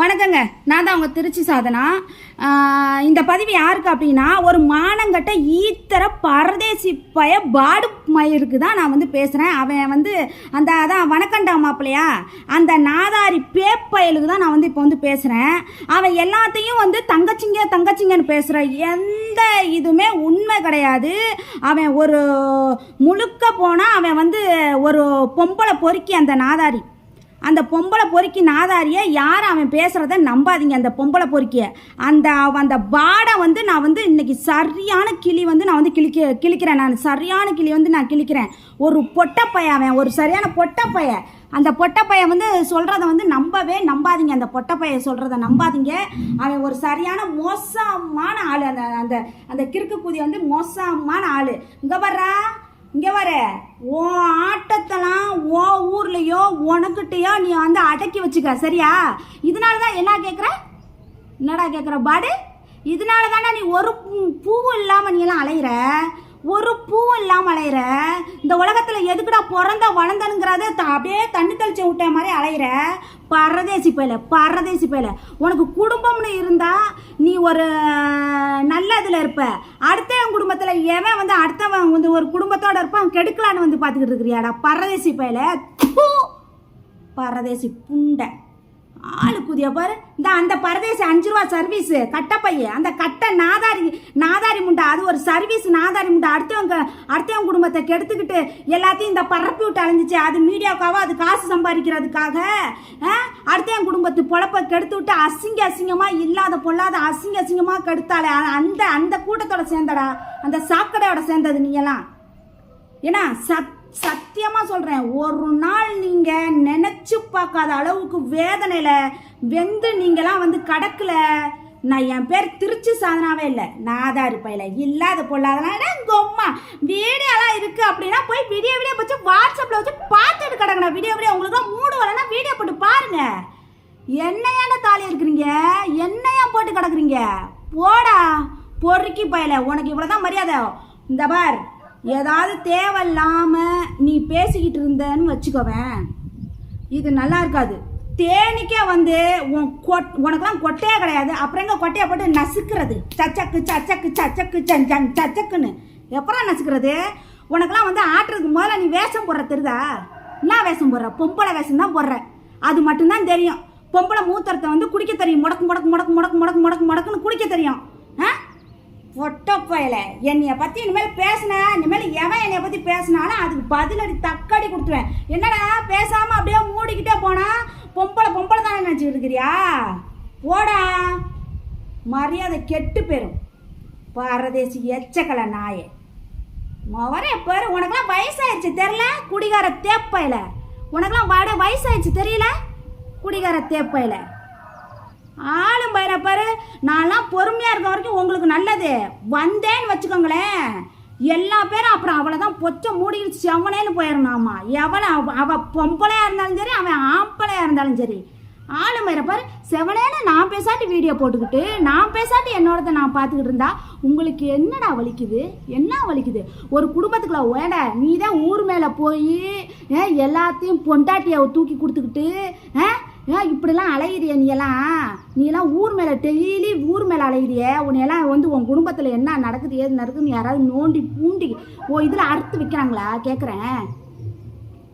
வணக்கங்க. நான் தான் அவங்க திருச்சி சாதனா. இந்த பதிவு யாருக்கு அப்படின்னா ஒரு மானங்கட்ட ஈத்தர பரதேசி பய பாடு மயிருக்கு தான் நான் வந்து பேசுகிறேன் அவன் வந்து அந்த அதான் வணக்கண்டா மாப்பிள்ளையா. அந்த நாதாரி பேப்பயலுக்கு தான் நான் வந்து இப்போ வந்து பேசுகிறேன் அவன் எல்லாத்தையும் வந்து தங்கச்சிங்க தங்கச்சிங்கன்னு பேசுகிற எந்த இதுவுமே உண்மை கிடையாது. அவன் ஒரு முழுக்க போனால் அவன் வந்து ஒரு பொம்பளை பொறுக்கி அந்த நாதாரி. அந்த பொம்பளை பொறுக்கி நாதாரியை யார் அவன் பேசுகிறத நம்பாதீங்க அந்த பொம்பளை பொறுக்கிய. அந்த அந்த பாடை வந்து நான் வந்து இன்னைக்கு சரியான கிளி வந்து நான் வந்து கிழிக்க கிழிக்கிறேன் நான். சரியான கிளி வந்து நான் கிழிக்கிறேன் ஒரு பொட்டப்பைய அவன் ஒரு சரியான பொட்டப்பைய. அந்த பொட்டப்பைய வந்து சொல்கிறத வந்து நம்பவே நம்பாதீங்க. அந்த பொட்டப்பைய சொல்கிறத நம்பாதீங்க. அவன் ஒரு சரியான மோசமான ஆள். அந்த அந்த அந்த கிறுக்கு குதி வந்து மோசமான ஆள். இங்கே வர்றா இங்க வர உன் ஆட்டத்தெல்லாம் ஓ ஊர்லயோ உனக்கிட்டயோ நீ வந்து அடக்கி வச்சுக்க சரியா? இதனால தான் என்ன கேட்குற என்னடா கேட்குற பாடு. இதனால தானே நீ ஒரு பூ- பூவும் இல்லாமல் நீ எல்லாம் அலையிற. ஒரு பூவும் இல்லாமல் அலையிற. இந்த உலகத்தில் எதுக்குடா பிறந்த வளர்ந்தனுங்கிறத த- அப்படியே தண்ணி தெளிச்சு விட்ட மாதிரி அலையிற. பரதேசி பயில பரதேசி பயில. உனக்கு குடும்பம்னு இருந்தால் நீ ஒரு நல்ல இதில் இருப்ப. அடுத்தவன் குடும்பத்தில் எவன் வந்து அடுத்தவன் வந்து ஒரு குடும்பத்தோட இருப்பான் கெடுக்கலான்னு வந்து பார்த்துக்கிட்டு இருக்கிறியாடா. பரதேசி பயில. பரதேசி புண்டை. ஆளு குதிய பாரு. இந்த அந்த பரதேச அஞ்சு ரூபா சர்வீஸ் கட்டப்பைய அந்த கட்டை நாதாரி நாதாரி முண்டா. அது ஒரு சர்வீஸ் நாதாரி முண்டா. அடுத்தவங்க அடுத்தவங்க குடும்பத்தை கெடுத்துக்கிட்டு எல்லாத்தையும் இந்த பரப்பி விட்டு அலைஞ்சிச்சு அது மீடியாவுக்காவோ அது காசு சம்பாதிக்கிறதுக்காக ஆ? அடுத்தவங்க குடும்பத்து பொழப்ப கெடுத்து விட்டு அசிங்க அசிங்கமா இல்லாத பொல்லாத அசிங்க அசிங்கமா கெடுத்தாலே அந்த அந்த கூட்டத்தோட சேர்ந்தடா. அந்த சாக்கடையோட சேர்ந்தது நீ எல்லாம் ஏன்னா சத் சத்தியமா சொல்றேன் ஒரு நாள் நீங்க நினைச்சு பார்க்காத அளவுக்கு வேதனையில வெந்து நீங்களாம் வந்து கடக்கல. நான் என் பேர் திருச்சி சாதனாவே இல்லை. நான் நாதா இருப்பையில இல்லாத பொல்லாதெல்லாம் கொம்மா வீடியோலாம் இருக்குது அப்படின்னா போய் வீடியோ வீடியோ வச்சு வாட்ஸ்அப்பில் வச்சு பார்த்துட்டு கிடக்கணும். வீடியோ வீடியோ உங்களுக்கு மூடு வரலன்னா வீடியோ போட்டு பாருங்க. என்னையான தாலி இருக்கிறீங்க என்னையா போட்டு கிடக்குறீங்க? போடா. பொறுக்கி பயல. உனக்கு இவ்வளவுதான் மரியாதை. இந்த பார் ஏதாவது தேவையில்லாமல் நீ பேசிக்கிட்டு இருந்தேன்னு வச்சுக்கோவேன். இது நல்லா இருக்காது. தேனிக்கே வந்து உனக்குலாம் கொட் கொட்டையே கிடையாது. அப்புறம் எங்க கொட்டையை போட்டு நசுக்கிறது? சச்சக்கு சச்சக்கு சச்சக்கு சஞ்சங் சச்சக்குன்னு. எப்பறம் நசுக்கிறது? உனக்குலாம் வந்து ஆட்டுறதுக்கு முதல்ல நீ வேஷம் போடுற தெரியுதா? என்ன வேஷம் போடுற? பொம்பளை வேஷம் தான் போடுற. அது மட்டும்தான் தெரியும். பொம்பளை மூத்தரத்தை வந்து குடிக்க தெரியும். முடக்கு முடக்கு முடக்கு முடக்கு முடக்கு முடக்கு முடக்குன்னு குடிக்க தெரியும். ஆ? பொட்டப்பயல என்னைய பத்தி இனிமேல் பேசின இனிமேல் எவன் என்னைய பத்தி பேசினாலும் அதுக்கு பதிலடி தக்கடி கொடுத்துருவேன். என்னடா பேசாம அப்படியே மூடிக்கிட்டே போனா பொம்பளை பொம்பளை தானே நினச்சிக்கிட்டு இருக்கிறியா? போடா. மரியாதை கெட்டு போயிடும் பரதேசி எச்சக்கலை நாயே. வர பேர் உனக்கெல்லாம் வயசாயிடுச்சு தெரியல? குடிகார தேப்பையில. உனக்கெல்லாம் வட வயசாயிடுச்சு தெரியல? குடிகார தேப்பையில. ஆளும் பயிர பாரு. நான்லாம் பொறுமையாக இருக்க வரைக்கும் உங்களுக்கு நல்லது. வந்தேன்னு வச்சுக்கோங்களேன். எல்லா பேரும் அப்புறம் அவளை தான் பொச்சை மூடிக்கிட்டு செவனேன்னு போயிடணாமா எவளை அவ பொம்பளையாக இருந்தாலும் சரி அவன் ஆம்பளையாக இருந்தாலும் சரி. ஆளும் பயிர பாரு. செவனேன்னு நான் பேசாட்டி வீடியோ போட்டுக்கிட்டு நான் பேசாட்டி என்னோடத நான் பார்த்துக்கிட்டு இருந்தா உங்களுக்கு என்னடா வலிக்குது? என்ன வலிக்குது? ஒரு குடும்பத்துக்குள்ள ஓட நீ தான் ஊர் மேலே போய் எல்லாத்தையும் பொண்டாட்டியை தூக்கி கொடுத்துக்கிட்டு ஆ ஏன் இப்படிலாம் அலையிறிய நீ எல்லாம் நீ எல்லாம் ஊர் மேலே டெய்லி ஊர் மேலே அலையிறிய? உன்னையெல்லாம் வந்து உன் குடும்பத்தில் என்ன நடக்குது ஏது நடக்குதுன்னு யாராவது நோண்டி பூண்டி ஓ இதில் அறுத்து விற்கிறாங்களா கேட்குறேன்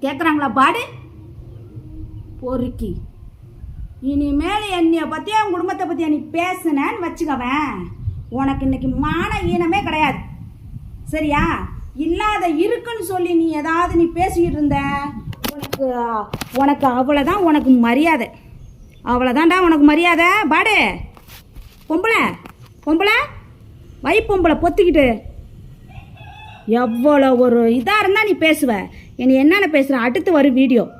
கேட்குறாங்களா பாடு. பொறுக்கி. இனிமேல் என்னைய பற்றி உன் குடும்பத்தை பற்றி நீ பேசுனேன்னு வச்சுக்கவேன். உனக்கு இன்னைக்கு மான ஈனமே கிடையாது. சரியா? இல்லாத இருக்குன்னு சொல்லி நீ ஏதாவது நீ பேசிக்கிட்டு இருந்த? உனக்கு உனக்கு அவ்வளோதான் உனக்கு மரியாதை. அவ்வளோதான்டா உனக்கு மரியாதை. பாடு. பொம்பளை பொம்பளை வை பொம்பளை பொத்திக்கிட்டு. எவ்வளோ ஒரு இதாக இருந்தால் நீ பேசுவ. என்னை என்னென்ன பேசுகிற அடுத்து வரும் வீடியோ.